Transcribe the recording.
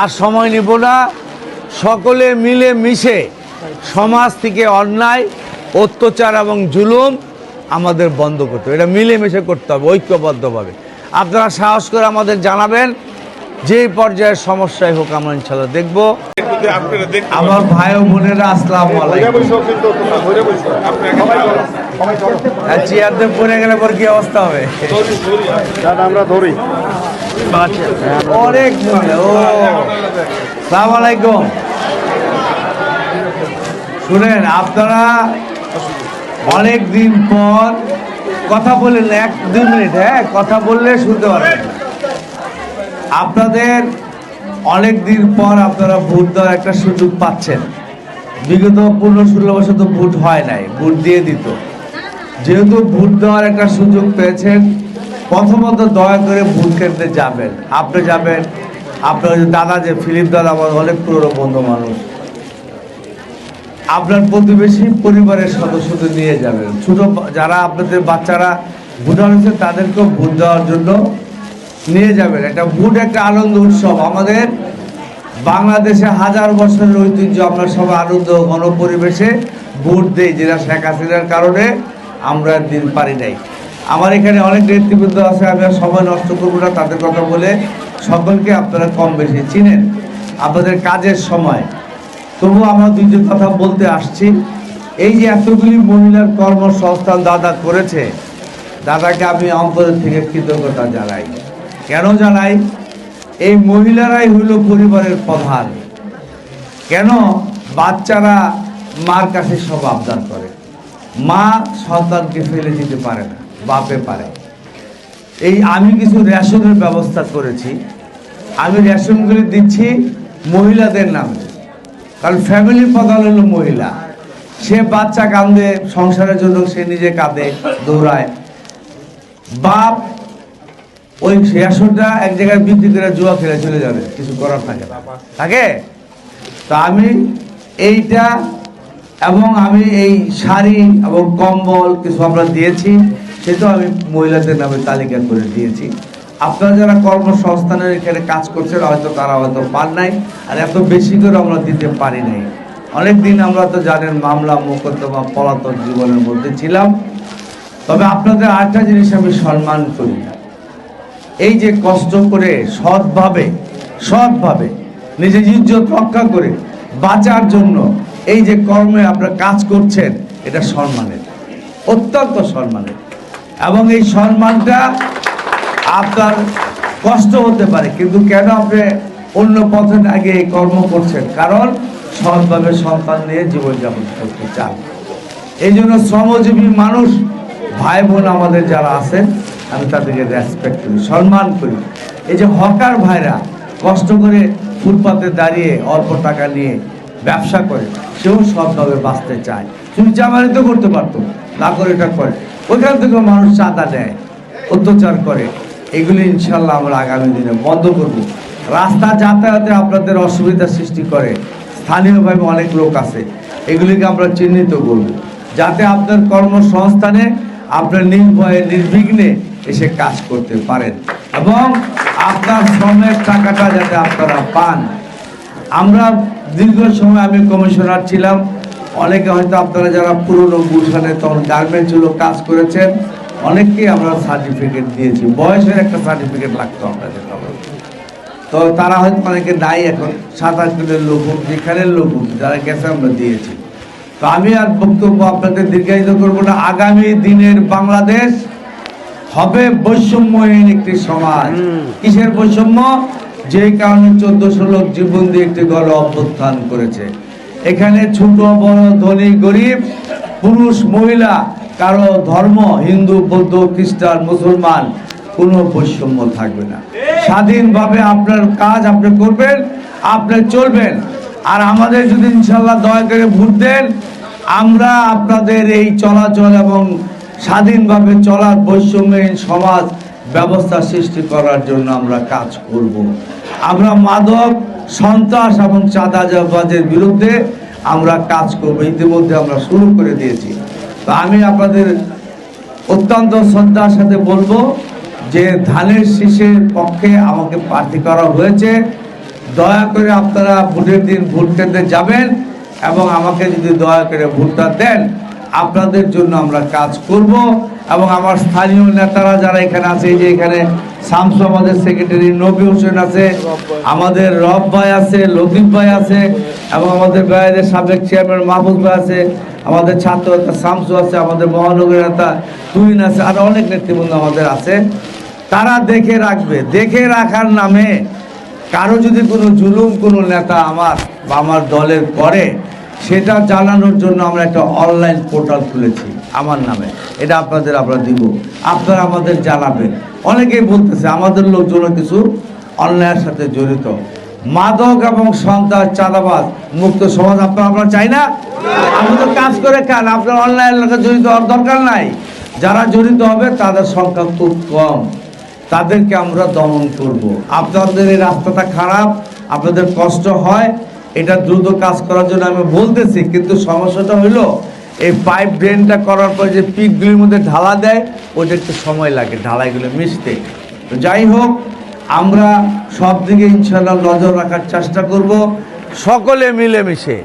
আর সময় নিব না। সকলে মিলে মিশে সমাজ থেকে অন্যায় অত্যাচার এবং জুলুম আমাদের বন্ধ করতে হবে। এটা মিলেমিশে করতে হবে ঐক্যবদ্ধভাবে। আপনারা সাহস করে আমাদের জানাবেন যে পর্যায়ের সমস্যায় হোক আমরা ইনশাল্লাহ দেখব। আমার ভাই ও বোনেরা আসসালাম আলাইকুম। আর পড়ে গেলে পর কি অবস্থা হবে? আমরা ধরি। শুনেন, আপনারা অনেক দিন পর কথা বললেন, এক দুই মিনিট হ্যাঁ কথা বললে শুনতে পারবেন। আপনাদের অনেক দিন পর আপনারা ভোট দেওয়ার একটা সুযোগ পাচ্ছেন। বিগত পনেরো ষোলো বছর তো ভোট হয় নাই, ভোট দিয়ে দিত। যেহেতু ভোট দেওয়ার একটা সুযোগ পেয়েছেন প্রথমত দয়া করে ভোট কেন্দ্রে যাবেন। আপনি যাবেন, আপনার দাদা যে, ফিলিপ দাদা আমার অনেক পুরনো বন্ধু মানুষ। আপনার প্রতিবেশী পরিবারের সদস্যদের নিয়ে যাবেন। ছোট যারা আপনাদের বাচ্চারা ভোটার হয়েছে তাদেরকেও ভোট দেওয়ার জন্য নিয়ে যাবেন। একটা ভোট একটা আনন্দ উৎসব। আমাদের বাংলাদেশে হাজার বছরের ঐতিহ্য, আমরা সবাই আনন্দ গণপরিবেশে ভোট দেই, যেটা শেখ হাসিনার কারণে আমরা দিন পারি নাই। আমার এখানে অনেক নেতৃবৃন্দ আছে, আমি আর সময় নষ্ট করব না, তাদের কথা বলে সকলকে আপনারা কম বেশি চিনেন। আপনাদের কাজের সময়। তবু আমরা দুইজন কথা বলতে আসছি। এই যে এতগুলি মহিলার কর্মসংস্থান দাদা করেছে, দাদাকে আমি অন্তরের থেকে কৃতজ্ঞতা জানাই। কেন জানাই? এই মহিলারাই হইল পরিবারের প্রধান। কেন? বাচ্চারা মার কাছে সব আবদার করে। মা সন্তানকে ফেলে দিতে পারে না। বাপে পারে। এই আমি কিছু রেশনের ব্যবস্থা করেছি। আমি রেশনগুলি দিচ্ছি মহিলাদের নামে। কারণ ফ্যামিলি প্রধান হলো মহিলা। সে বাচ্চা কান্দে সংসারের জন্য সে নিজে কাঁদে, দৌড়ায়। বাপ ওই রেশনটা এক জায়গায় বিক্রি করে জুয়া খেলে চলে যাবে, কিছু করার থাকে থাকে? তো আমি এইটা এবং আমি এই শাড়ি এবং কম্বল কিছু আমরা দিয়েছি। সেটাও আমি মহিলাদের নামে তালিকা করে দিয়েছি। আপনারা যারা কর্মসংস্থানের এখানে কাজ করছেন, হয়তো তারা হয়তো পান নাই, আর এত বেশি করে আমরা দিতে পারি নাই। অনেক দিন আমরা তো জানেন মামলা, মোকদ্দমা, পলাতক জীবনের মধ্যে ছিলাম। তবে আপনাদের আরেকটা জিনিস আমি সম্মান করি। এই যে কষ্ট করে, সৎভাবে সৎভাবে, নিজের ইজ্জত রক্ষা করে বাঁচার জন্য এই যে কর্মে আপনারা কাজ করছেন, এটা সম্মানের, অত্যন্ত সম্মানের। এবং এই সম্মানটা আপনার কষ্ট হতে পারে, কিন্তু কেন আপনি অন্য পথে আগে এই কর্ম করছেন? কারণ সৎভাবে সন্তান নিয়ে জীবনযাপন করতে চান। এই জন্য শ্রমজীবী মানুষ ভাই বোন আমাদের যারা আছেন, আমি তাদেরকে রেসপেক্ট করি, সম্মান করি। এই যে হকার ভাইরা কষ্ট করে ফুটপাতে দাঁড়িয়ে অল্প টাকা নিয়ে ব্যবসা করে, সেও সৎভাবে বাঁচতে চায়। তুমি তো করতে পারতো, না করে এটা করে। ওইখান থেকে মানুষ চাঁদা দেয়, অত্যাচার করে। এগুলি ইনশাল্লাহ আমরা আগামী দিনে বন্ধ করব। রাস্তা যাতায়াতে আপনাদের অসুবিধা সৃষ্টি করে। স্থানীয়ভাবে অনেক লোক আছে, এগুলিকে আমরা চিহ্নিত করব। যাতে আপনার কর্মসংস্থানে আপনার নির্ভয়ে, নির্বিঘ্নে এসে কাজ করতে পারেন। এবং আপনার শ্রমের টাকাটা যাতে আপনারা পান। আমরা দীর্ঘ সময় আমি কমিশনার ছিলাম অনেকে হয়তো আপনারা যারা পুরনো গুলশানে তখন গার্মেন্টসগুলো কাজ করেছেন অনেককেই আমরা সার্টিফিকেট দিয়েছি। বয়সের একটা সার্টিফিকেট লাগতো আপনাদের তখন তো তারা হয়তো অনেকে নাই এখন সাত আট কিলোর লোক হোক যেখানের লোক হোক যারা গেছে আমরা দিয়েছি। তো আমি আর বক্তব্য আপনাদের দীর্ঘায়িত করব না। আগামী দিনের বাংলাদেশ হবে বৈষম্যহীন একটি সমাজ। কিসের বৈষম্য? যে কারণে চোদ্দশো লোক জীবন দিয়ে একটি গণ অভ্যুত্থান করেছে। এখানে ছোট, বড়, ধনী, গরিব, পুরুষ, মহিলা, কারও ধর্ম, হিন্দু, বৌদ্ধ, খ্রিস্টান, মুসলমান, কোনো বৈষম্য থাকবে না স্বাধীনভাবে আপনার কাজ আপনি করবেন, আপনি চলবেন আর আমাদের যদি ইনশাল্লাহ দয়া করে ভোট দেন, আমরা আপনাদের এই চলাচল এবং স্বাধীনভাবে চলার বৈষম্যহীন সমাজ ব্যবস্থা সৃষ্টি করার জন্য আমরা কাজ করব। আমরা মাদক সন্ত্রাস এবং চাঁদাবাজের বিরুদ্ধে আমরা কাজ করব। ইতিমধ্যে আমরা শুরু করে দিয়েছি। তো আমি আপনাদের অত্যন্ত শ্রদ্ধার সাথে বলব যে ধানের শীষের পক্ষে আমাকে প্রার্থী করা হয়েছে। দয়া করে আপনারা ভোটের দিন ভোট কেন্দ্রে যাবেন এবং আমাকে যদি দয়া করে ভোটটা দেন আপনাদের জন্য আমরা কাজ করব এবং আমার স্থানীয় নেতারা যারা এখানে আছে যে এখানে শামসু আমাদের সেক্রেটারি নবী হোসেন আছে, আমাদের রব ভাই আছে, লতিফ ভাই আছে, এবং আমাদের ভাইদের সাবেক চেয়ারম্যান মাহফুজ ভাই আছে, আমাদের ছাত্র নেতা শামসু আছে, আমাদের মহানগর নেতা তুহিন আছে, আর অনেক নেতৃবৃন্দ আমাদের আছে। তারা দেখে রাখবে, দেখে রাখার নামে কারও যদি কোনো জুলুম কোনো নেতা আমার বা আমার দলের করে সেটা জানানোর জন্য আমরা একটা অনলাইন পোর্টাল খুলেছি, আমার নামে। এটা আপনাদের আমরা দিব। আপনারা আমাদের জানাবেন। অনেকেই বলতেছে, আমাদের লোকজনও কিছু অন্যায়ের সাথে জড়িত। মাদক এবং সন্ত্রাস, চাঁদাবাজ, মুক্ত সমাজ আপনারা আমরা চাই না? আমরা তো কাজ করে খান, আপনার অনলাইন এলাকায় জড়িত হওয়ার দরকার নাই। যারা জড়িত হবে, তাদের সংখ্যা খুব কম। তাদেরকে আমরা দমন করব। আপনাদের এই রাস্তাটা খারাপ, আপনাদের কষ্ট হয় এটা দ্রুত কাজ করার জন্য আমি বলতেছি, কিন্তু সমস্যাটা হলো, এই পাইপ ড্রেনটা করার পর যে পিকগুলির মধ্যে ঢালা দেয়, ওটা একটু সময় লাগে, ঢালাইগুলো মিশতে। তো যাই হোক, আমরা সব দিকে ইনশাল্লাহ নজর রাখার চেষ্টা করব, সকলে মিলেমিশে।